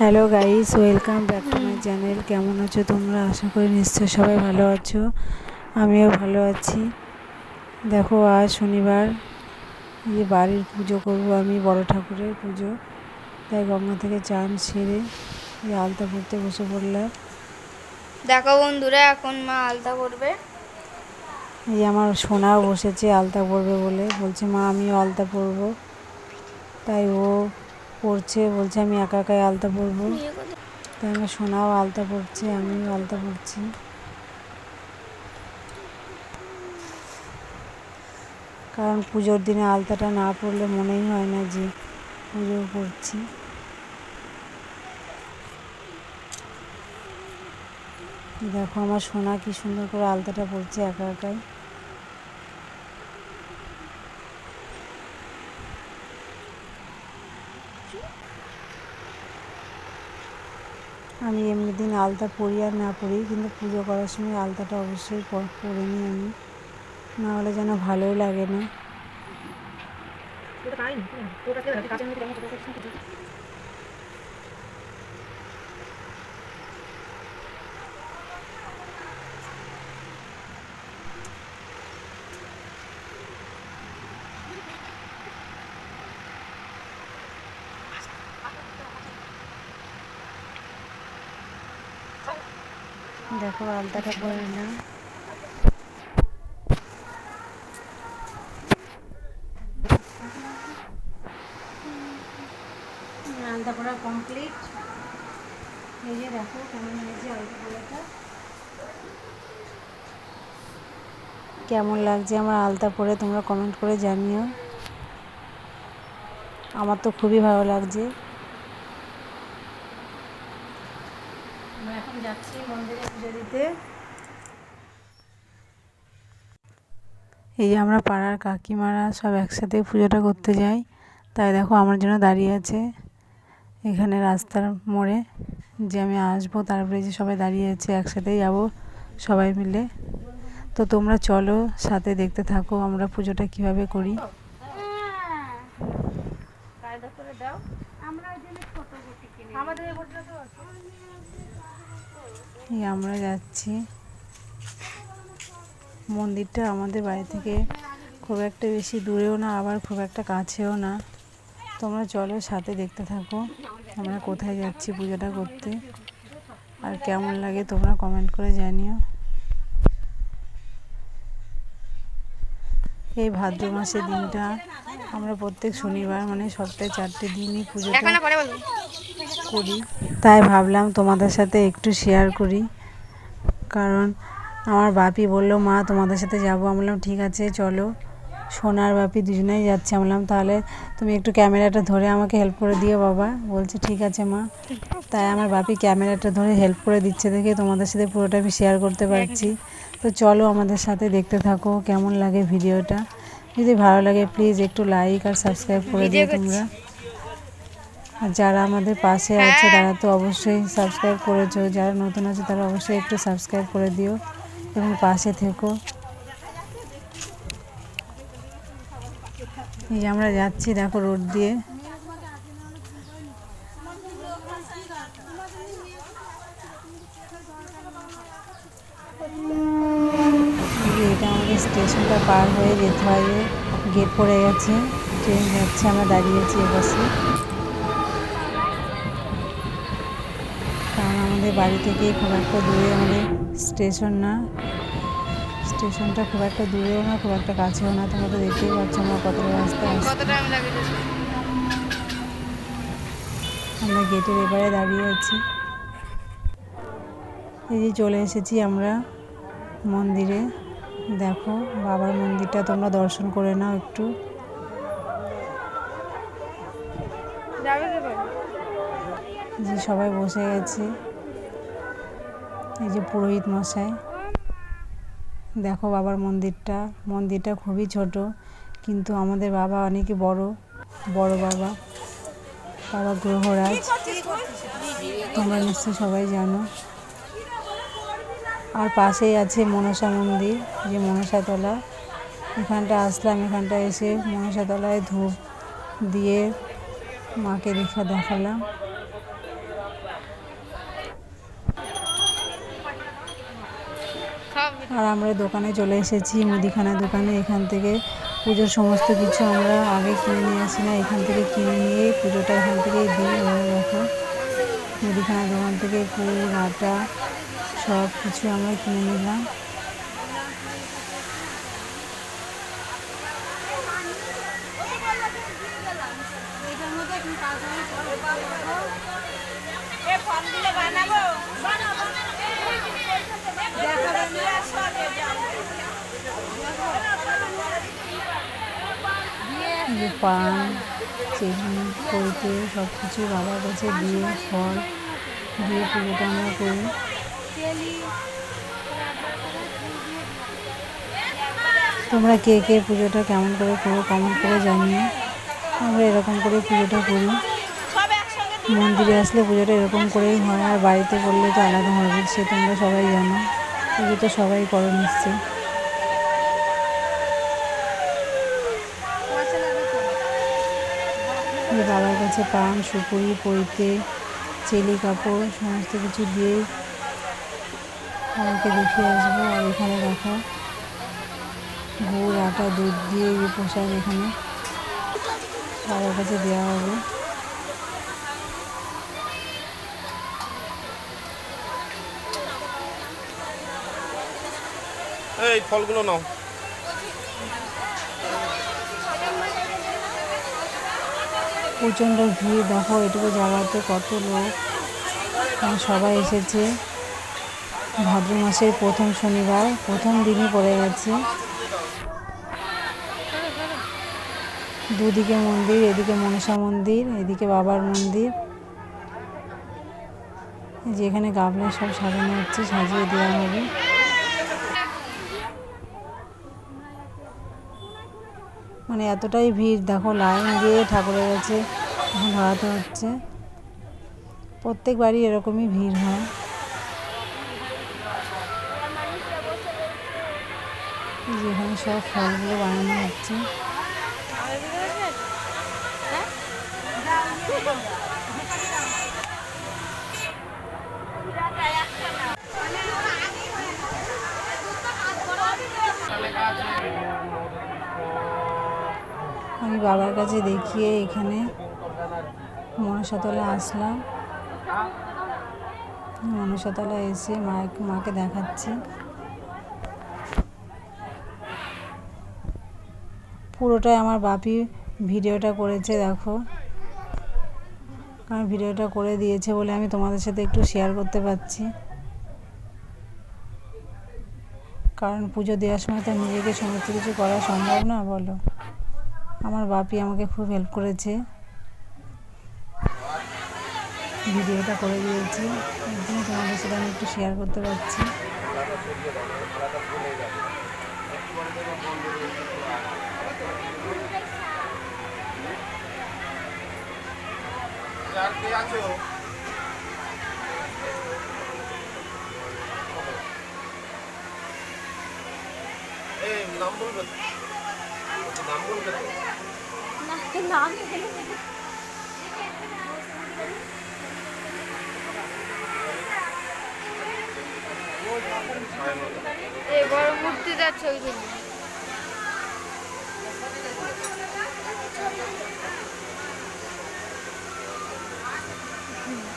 Hello guys welcome back to my channel কেমন আছো তোমরা? আশা করি নিশ্চয় সবাই ভালো আছো। আমিও ভালো আছি। দেখো আজ শনিবার। যে বাড়ির পুজো করব আমি বড় ঠাকুরের পুজো। তাই গঙ্গা থেকে চান সেরে এই আলতা পড়তে বসে পড়লাম। দেখো বন্ধুরা এখন মা আলতা করবে এই আমার সোনাও বসেছে আলতা পরবে বলে। বলছে মা আমিও আলতা পরবো। তাই ও পড়ছে, বলছে আমি একা একাই আলতা পরবো তাই আমার সোনাও আলতা পড়ছে, আমিও আলতা পড়ছি। কারণ পুজোর দিনে আলতাটা না পড়লে মনেই হয় না যে পুজো করছি। দেখো আমার সোনা কি সুন্দর করে আলতাটা পড়ছে একা একাই। আমি এমনি দিন আলতা পরি আর না পরি, কিন্তু পুজো করার সময় আলতাটা অবশ্যই পরে নিই আমি। না হলে যেন ভালোই লাগে না। দেখো আলতাটা পরে না আলতা পড়া কমপ্লিট এই যে দেখো কেমন হয়েছে আলতা পড়াটা কেমন লাগছে আমার আলতা পরে তোমরা কমেন্ট করে জানিও। আমার তো খুবই ভালো লাগছে আমরা এখন যাচ্ছি মন্দিরে পুজো দিতে। এই যে আমরা পাড়ার কাকিমারা সব একসাথে পুজোটা করতে যাই। তাই দেখো আমার জন্য দাঁড়িয়ে আছে এখানে রাস্তার মোড়ে। যে আমি আসব তারপরে যে সবাই দাঁড়িয়ে আছে একসাথেই যাব সবাই মিলে। তো তোমরা চলো সাথে দেখতে থাকো আমরা পুজোটা কীভাবে করি। এই আমরা যাচ্ছি। মন্দিরটা আমাদের বাড়ি থেকে খুব একটা বেশি দূরেও না, আবার খুব একটা কাছেও না। তোমরা চলো সাথে দেখতে থাকো, আমরা কোথায় যাচ্ছি পুজোটা করতে। আর কেমন লাগে তোমরা কমেন্ট করে জানিও। এই ভাদ্র মাসের দিনটা আমরা প্রত্যেক শনিবার মানে সপ্তাহে চারটে দিনই পুজোটা করি। তাই ভাবলাম তোমাদের সাথে একটু শেয়ার করি। কারণ আমার বাপি বলল মা তোমাদের সাথে যাব। আমি বললাম ঠিক আছে চলো। সোনার বাপি দুজনেই যাচ্ছে। আমি বললাম তাহলে তুমি একটু ক্যামেরাটা ধরে আমাকে হেল্প করে দিও বাবা। বলছে ঠিক আছে মা। তাই আমার বাপি ক্যামেরাটা ধরে হেল্প করে দিচ্ছে দেখে তোমাদের সাথে পুরোটা আমি শেয়ার করতে পারছি। তো চলো আমাদের সাথে দেখতে থাকো কেমন লাগে ভিডিওটা। যদি ভালো লাগে প্লিজ একটু লাইক আর সাবস্ক্রাইব করে দিও তোমরা। যারা আমাদের পাশে আছে তারা তো অবশ্যই সাবস্ক্রাইব করেছ। যারা নতুন আছে তারা অবশ্যই একটু সাবস্ক্রাইব করে দিও এবং পাশে থেকো। এই যে আমরা যাচ্ছি দেখো রোড দিয়ে। এটা আমাদের স্টেশনটা পার হয়ে যেতে হয় গেট পড়ে গেছে। ট্রেন যাচ্ছে আমরা দাঁড়িয়েছি এপাশে। আমাদের বাড়ি থেকে খুব একটা দূরে আমাদের স্টেশন না। স্টেশনটা খুব একটা দূরেও না খুব একটা কাছেও না। তোমরা তো দেখতেই পাচ্ছ আমরা রাস্তা কত লাগে আমরা গেটের এবারে দাঁড়িয়ে আছি। এই যে চলে এসেছি আমরা মন্দিরে। দেখো বাবার মন্দিরটা তোমরা দর্শন করে নাও একটু। যে সবাই বসে গেছে। এই যে পুরোহিত মশাই। দেখো বাবার মন্দিরটা। মন্দিরটা খুবই ছোট, কিন্তু আমাদের বাবা অনেকই বড় বড় বাবা। বাবা গ্রহরাজ তোমরা নিশ্চয় সবাই জানো। আর পাশেই আছে মনসা মন্দির, যে মনসাতলা। এখানটা আসলাম এখানটা এসে মনসাতলায় ধূপ দিয়ে মাকে দেখা দেখালাম। আর আমরা দোকানে চলে এসেছি, মুদিখানা দোকানে। এখান থেকে পুজোর সমস্ত কিছু আমরা আগে কিনে নিয়ে আসি না, এখান থেকে কিনে নিয়ে পুজোটা এখান থেকে দিয়ে আমরা দেখো মুদিখানা দোকান থেকে ফুল আটা সব কিছু আমরা কিনে নিলাম যে পান করিতে সব কিছু বাবার কাছে দিয়ে ফল দিয়ে পুজোটা আমরা করি। তোমরা কে কে পুজোটা কেমন করে করো কেমন করে জানিও। আমরা এরকম করে পুজোটা করি। মন্দিরে আসলে পুজোটা এরকম করেই হয়, আর বাড়িতে করলে তো আলাদা হবে, সে তোমরা সবাই জানো। পুজো তো সবাই করো নিশ্চয়ই যে কাছে পান, সুপুরি পইতে চেলি কাপড়, সমস্ত কিছু দিয়ে আমাকে দেখিয়ে আসব আর এখানে দেখো গুড়, আটা, দুধ দিয়ে যে প্রসাদ এখানে বাবার কাছে দেওয়া হবে। এই ফলগুলো নাও। প্রচণ্ড ভিড়, দেখো এটুকু জায়গাতে কত লোক। সবাই এসেছে। ভাদ্র মাসের প্রথম শনিবার, প্রথম দিনই পড়ে গেছে। দুদিকে মন্দির, এদিকে মনসা মন্দির, এদিকে বাবার মন্দির। যেখানে গাবলা সব সাজানো হচ্ছে, সাজিয়ে দেওয়া হবে। মানে এতটাই ভিড়। দেখো লাইন দিয়ে ঠাকুরের কাছে ধরাতে হচ্ছে। প্রত্যেক বাড়ি এরকমই ভিড় হয়। যেখানে সব ফলগুলো বানানো হচ্ছে। আমি বাবার কাছে দেখিয়ে এখানে মনসাতলা আসলাম। মনসাতলা এসে মাকে মাকে দেখাচ্ছি। পুরোটাই আমার বাপি ভিডিওটা করেছে, দেখো। কারণ ভিডিওটা করে দিয়েছে বলে আমি তোমাদের সাথে একটু শেয়ার করতে পারছি। কারণ পুজো দেওয়ার সময় তো নিজেকে সমস্ত কিছু করা সম্ভব না, বলো। আমার বাপি আমাকে খুব হেল্প করেছে। ভিডিওটা করে দিয়েছে। জন্য তোমাদের সাথে আমি একটু শেয়ার করতে পারছি। আছো এই নাম তো? নাম বড় মূর্তি যাচ্ছে ওই জন্য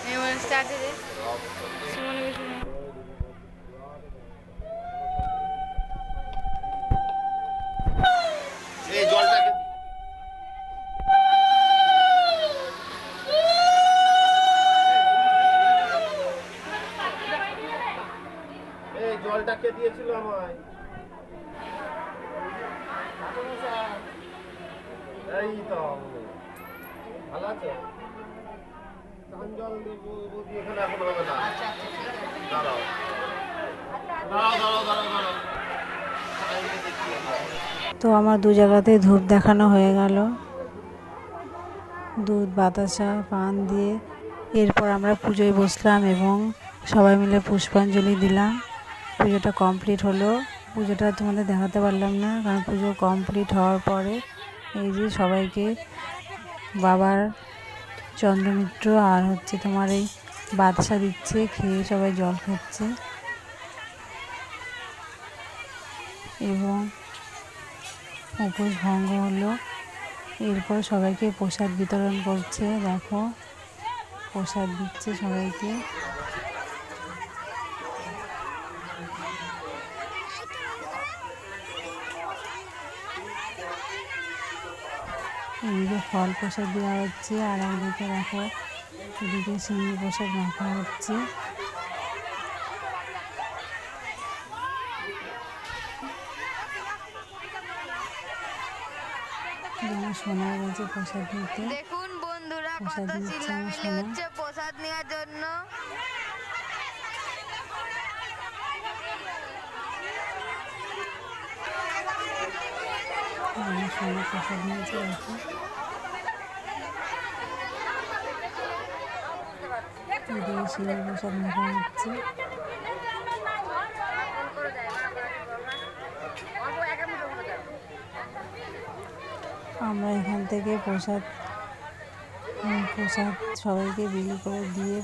এবার স্টার্টে সুমনে বেশি জলটা কে দিয়েছিল আমায়। এই তো ভালো আছো? চান জল এখানে এখন হবে না। দাঁড়াও। দাঁড়াও দাঁড়াও দাঁড়াও দাঁড়াও। সাইডে দেখিয়ে দিই। তো আমার দু জায়গাতে ধূপ দেখানো হয়ে গেল। দুধ বাতাসা পান দিয়ে। এরপর আমরা পুজোয় বসলাম এবং সবাই মিলে পুষ্পাঞ্জলি দিলাম। পুজোটা কমপ্লিট হলো। পুজোটা তোমাদের দেখাতে পারলাম না, কারণ পুজো কমপ্লিট হওয়ার পরে এই যে সবাইকে বাবার চন্দ্রমিত্র আর হচ্ছে তোমার এই বাদশা দিচ্ছে, খেয়ে সবাই জল খাচ্ছে। এবং উপোস ভঙ্গ হলো। এরপর সবাইকে প্রসাদ বিতরণ করছে, দেখো। প্রসাদ দিচ্ছে সবাইকে। এদিকে ফল প্রসাদ দেওয়া হচ্ছে আর একদিকে দেখো এদিকে সিঙ্গি প্রসাদ মাখা হচ্ছে। গেছে প্রসাদ নিতে। দেখুন বন্ধুরা কত চিল্লামিল্লি হচ্ছে প্রসাদ নেওয়ার জন্য। প্রসাদ নিয়েছে, দেখো। প্রসাদ আমরা এখান থেকে প্রসাদ প্রসাদ সবাইকে বিলি করে দিয়ে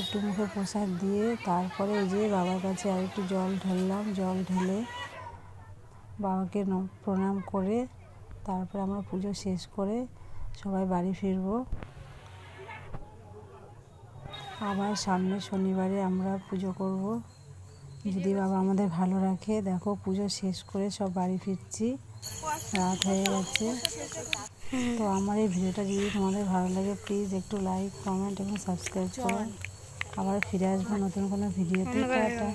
একটু মুখে প্রসাদ দিয়ে তারপরে এই যে বাবার কাছে আর একটু জল ঢাললাম। জল ঢেলে বাবাকে প্রণাম করে তারপরে আমরা পুজো শেষ করে সবাই বাড়ি ফিরবো। আবার সামনে শনিবারে আমরা পুজো করব। যদি বাবা আমাদের ভালো রাখে দেখো পুজো শেষ করে সব বাড়ি ফিরছি। রাত হয়ে গেছে। তো আমার এই ভিডিওটা যদি তোমাদের ভালো লাগে প্লিজ একটু লাইক কমেন্ট এবং সাবস্ক্রাইব করো। আবার ফিরে আসব নতুন কোনো ভিডিওতে। টাটা।